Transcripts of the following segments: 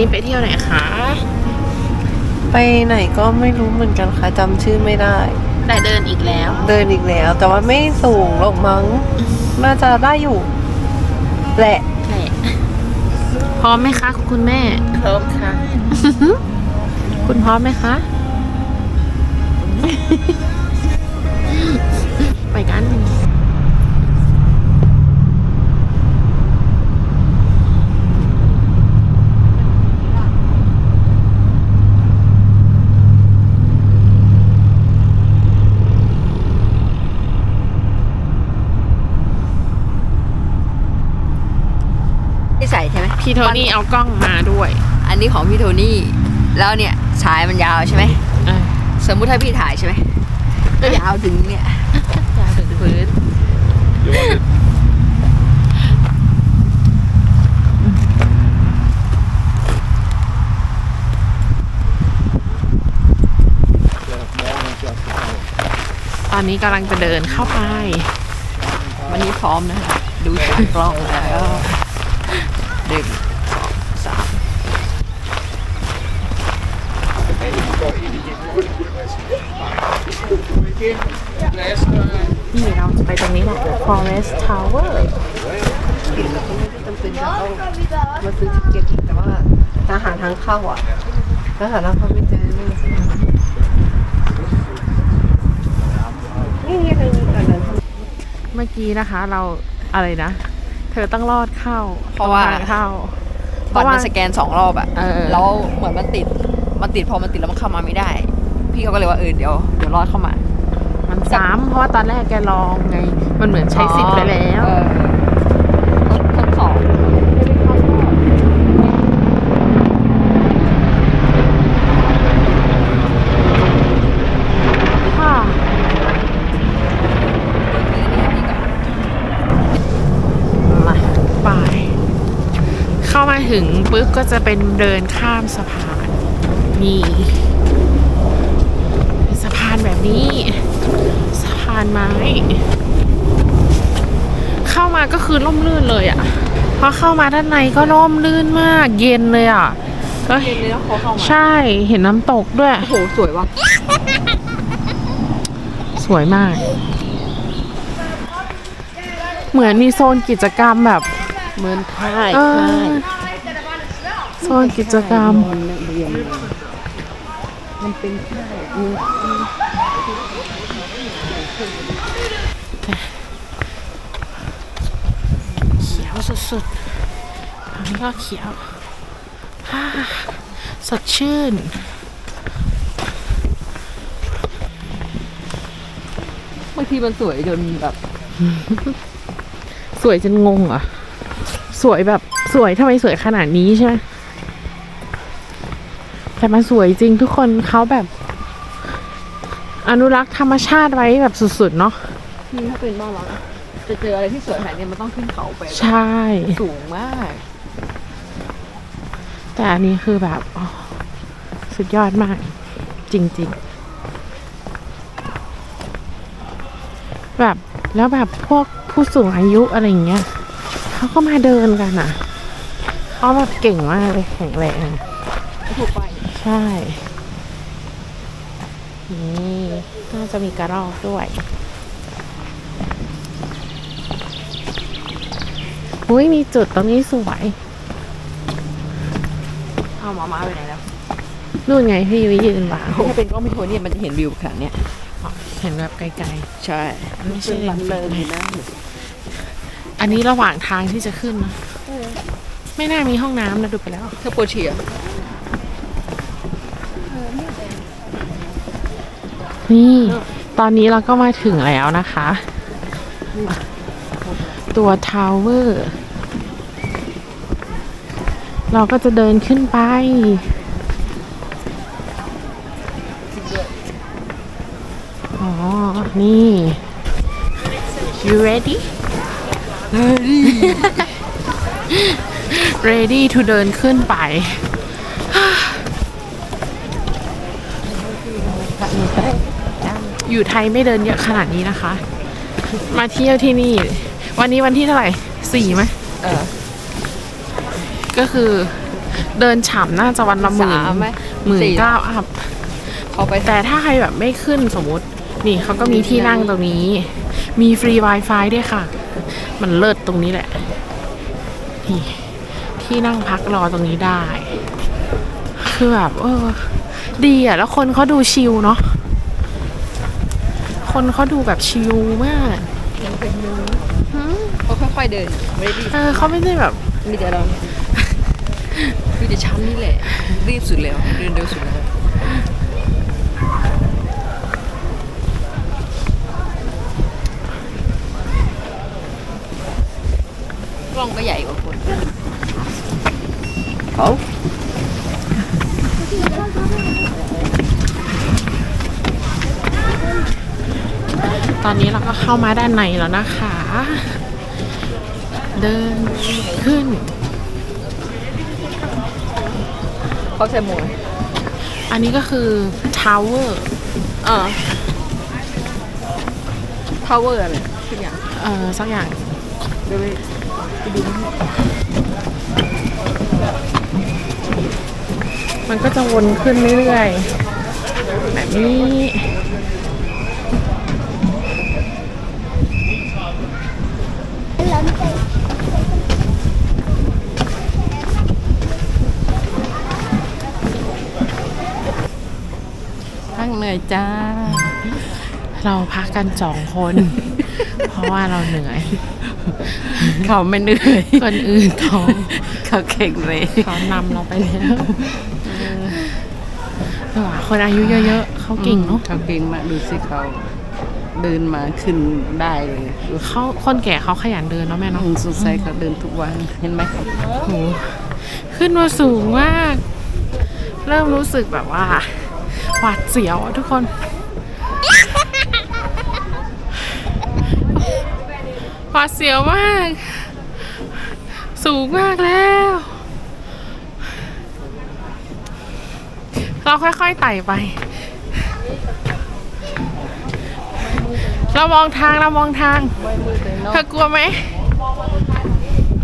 นี้ไปเที่ยวไหนคะ ไปไหนก็ไม่รู้เหมือนกันค่ะจำชื่อไม่ได้ แต่เดินอีกแล้ว เดินอีกแล้ว แต่ว่าไม่สูงหรอกมั้ง น่าจะได้อยู่ แหละแหละพร้อมไหมคะ คุณแม่ พร้อมค่ะ คุณพร้อมไหมคะ ไปกัน ที่ใส่ใช่ไหม พี่ โทนี่เอากล้องมาด้วย อันนี้ของพี่โทนี่ แล้วเนี่ยสายมันยาวใช่ไหมเออสมมุติถ้าพี่ถ่ายใช่ไหมก็ยาวถึงเนี่ยยาวถึงพื้นตอนนี้กำลังจะเดินเข้าไป วันนี้พร้อมนะคะดูจากกล้องแล้วหนึ่งสาม นี่เราจะไป ตรงนี้แหละ Forest Tower กินแล้วก็ไม่ได้จำเป็นจะต้องมาซื้อทิเก็ตแต่ว่าถ้าหาทางเข้าอะถ้าหาทางเข้าไม่เจอนี่นี่นี่ทางนี้ก่อนนั้นเมื่อกี้นะคะเราอะไรนะ เธอต้องรอดเข้าเพราะว่าต้องทงเข้าบัตรมันสแกนสองรอบอะเออแล้วเหมือนมันติด มันติดพอมันติดแล้วมันเข้ามาไม่ได้ พี่เขาก็เลยว่าเออเดี๋ยวเดี๋ยวรอดเข้ามา มันซ้ำเพราะว่าตอนแรกแกลองไง มันเหมือนใช้สิทธิ์ไปแล้วเออทดสอบค่ะมาไปเข้ามาถึงปุ๊บก็จะเป็นเดินข้ามสะพานนี่ เป็นสะพานแบบนี้สะพานไม้ เข้ามาก็คือล่มลื่นเลยอะ่ะพอเข้ามาด้านในก็ล่มลื่นมาก เย็นเลยอะ่ะก็เย็นเลยแล้วเขาเข้ามาใช่เห็นน้ำตกด้วยโอ้โหสวยว่ะสวยมาก เหมือนมีโซนกิจกรรมแบบเหมือนค่ายเออโซนกิจกรรมมันเป็นค่าย เขียวสุดๆอันนี้ก็เขียวฮ่าสดชื่นบางทีมันสวยจนแบบ สวยจนงงเหรอะสวยแบบสวยทำไมสวยขนาดนี้ใช่ไหมแต่มันสวยจริงทุกคนเขาแบบ อนุรักษ์ธรรมชาติไว้แบบสุดๆเนาะนี่ถ้าเป็นบ้านเรานะจะเจออะไรที่สวยขนาดนี้มันต้องขึ้นเขาไปใช่ สูงมาก แต่อันนี้คือแบบอ๋อสุดยอดมาก จริง ๆ แบบแล้วแบบพวกผู้สูงอายุอะไรอย่างเงี้ยเขาก็มาเดินกันอะเขาแบบเก่งมากเลยแข็งแรงถูกไปใช่ นี่น่าจะมีกระรอกด้วยอุ้ยมีจุดตรงนี้สวยเอาหมามาไปไหนแล้วนู่นไงพี่วิยืนวางถ้าเป็นกล้องไม่โทรเนี่ยมันจะเห็นวิวขนาดเนี้ยเห็นแบบไกลใช่ๆไม่ใช่มันเลเลินนอยู่นะอันนี้ระหว่างทางที่จะขึ้นนะไม่น่ามีห้องน้ำนะดูไปแล้วถ้าโปรเชีย นี่ตอนนี้เราก็มาถึงแล้วนะคะ ตัวทาวเวอร์เราก็จะเดินขึ้นไป อ๋อ นี่ you ready ready ready to เดินขึ้นไป อยู่ไทยไม่เดินเยอะขนาดนี้นะคะ มาเที่ยวที่นี่ วันนี้วันที่เท่าไหร่สี่ไหมเออ ก็คือเดินฉ่ำน่าจะวันละหมื่นสามไหมหมื่นสี่ เก้าอัพ เขาไปแต่ถ้าใครแบบไม่ขึ้นสมมติ นี่เขาก็มีที่นั่งตรงนี้ มีฟรี Wi-Fi ด้วยค่ะ มันเลิศตรงนี้แหละ นี่ที่นั่งพักรอตรงนี้ได้ คือแบบเออ ดีอะ แล้วคนเขาดูชิลเนาะ คนเขาดูแบบชิลมากเขาค่อยๆเดินไม่ได้รีบเออเขาไม่ได้แบบมีแต่เราเนี่ยมีแต่ชั้นนี่แหละรีบสุดแล้วเดินเร็วสุดแล้วกล้องก็ใหญ่กว่าคนเขา ตอนนี้เราก็เข้ามาด้านในแล้วนะคะ เดินขึ้นเขาใช้โมยอันนี้ก็คือทาวเวอร์อ่าทาวเวอร์อะไรทุกอย่างเออสักอย่างเดี๋ยวไปไปดูนี่มันก็จะวนขึ้นเรื่อยๆแบบนี้ นื่อยจ้า เราพักกันสองคน เพราะว่าเราเหนื่อย เขาไม่เหนื่อยคนอื่นท้องเขาเข่งเลยเขานำเราไปแล้วแต่ว่าคนอายุเยอะๆเขาเก่งเนาะเขาเก่งมากดูสิเขาเดินมาขึ้นได้เลยดูเขาคนแก่เขาขยันเดินเนาะแม่น้อเนาะงสงสัยเขาเดินทุกวันเห็นไหมโหขึ้นมาสูงมาก เริ่มรู้สึกแบบว่า หวาดเสียวอะทุกคน หวาดเสียวมาก สูงมากแล้ว เราค่อยๆไต่ไป เรามองทางเรามองทาง เธอกลัวไหม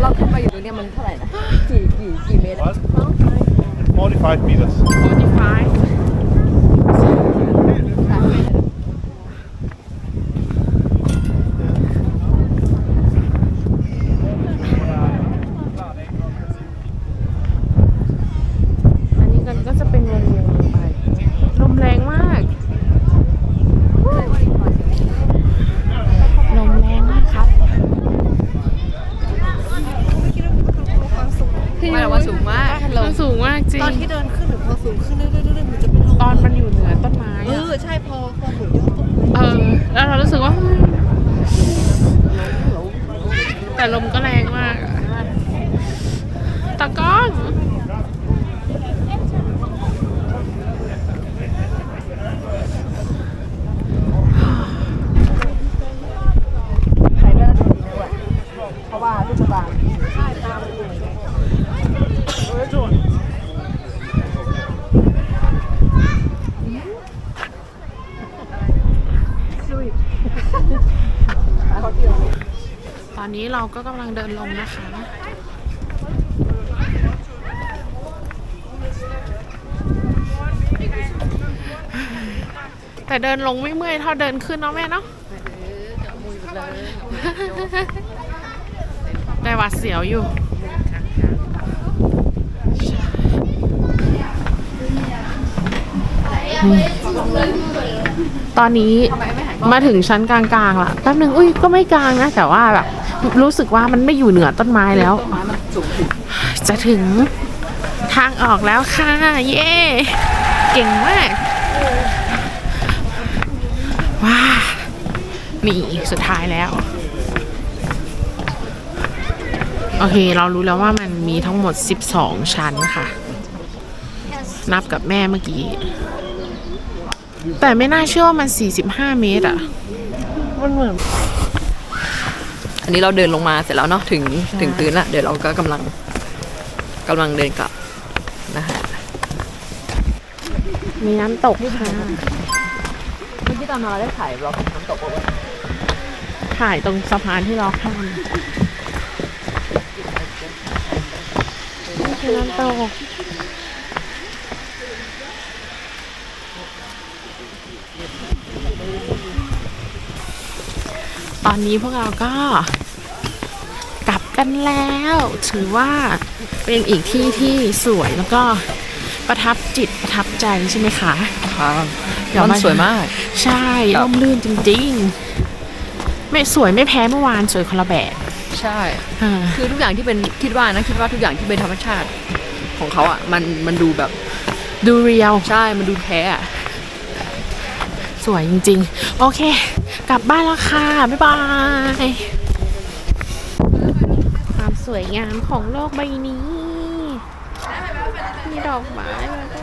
เราขึ้นไปอยู่ตรงเนี้ยมันเท่าไหร่นะ กี่กี่กี่เมตรอะ45 meters. 45 อันนี้กันก็จะเป็นวงเวียนลงไป ลมแรงมาก ลมแรงมากครับ ไม่หรอกว่าสูงมากล มั ง นสูงมากจริง ตอนที่เดินขึ้นหรือพอสูงขึ้นเรื่อยๆเรื่อยๆมันจะเป็นลม ตอนมันอยู่เหนือต้นไม้ เออใช่พอพอถึงยอดต้นไม้เออ แล้วเรารู้สึกว่า แต่ลมก็แรงมากอะตะก้อง ใส่ได้ดีด้วยเพราะว่าลูกตาล ตอ นนี้เราก็กำลังเดินลงนะคะ แต่เดินลงไม่เมื่อยเท่าเดินขึ้นเนาะแม่เนาะแต่หวัดเสียวอยู่ตอนนี้มาถึงชั้นกลางๆละแป๊บหนึ่งอุ้ยก็ไม่กลางนะ แต่ว่าแบบ รู้สึกว่ามันไม่อยู่เหนือต้นไม้แล้ว จะถึงทางออกแล้วค่ะ เย้เก่งมากว้านี่สุดท้ายแล้ว โอเค เรารู้แล้วว่ามันมีทั้งหมด 12 ชั้นค่ะ นับกับแม่เมื่อกี้ แต่ไม่น่าเชื่อว่ามัน 45 เมตรอะมันเหมือน นนี้เราเดินลงมาเสร็จแล้วเนาะถึงถึงพื้นละเดี๋ยวเราก็กำลังกำลังเดินกลับนะคะมีน้ำตกค่ะเมื่อกี้ตอนเราได้ถ่ายเราน้ำตกเอาไว้ถ่ายตรงสะพานที่เราข้ามคือน้ำตก ตอนนี้พวกเราก็กลับกันแล้ว ถือว่าเป็นอีกที่ที่สวยแล้วก็ประทับจิตประทับใจใช่ไหมคะค่ะเดี๋ยวมันมาสวยมาก ใช่ครับร่มรื่นจริง ๆ ไม่สวยไม่แพ้เมื่อวานสวยคนละแบบใช่อ่าคือทุกอย่างที่เป็นคิดว่านะคิดว่าทุกอย่างที่เป็นธรรมชาติของเขาอะมันมันดูแบบดูเรียวใช่มันดูแท้อะสวยจริง ๆ โอเค กลับบ้านแล้วค่ะ บ๊ายบาย ความสวยงามของโลกใบนี้ มีดอกไม้แล้วก็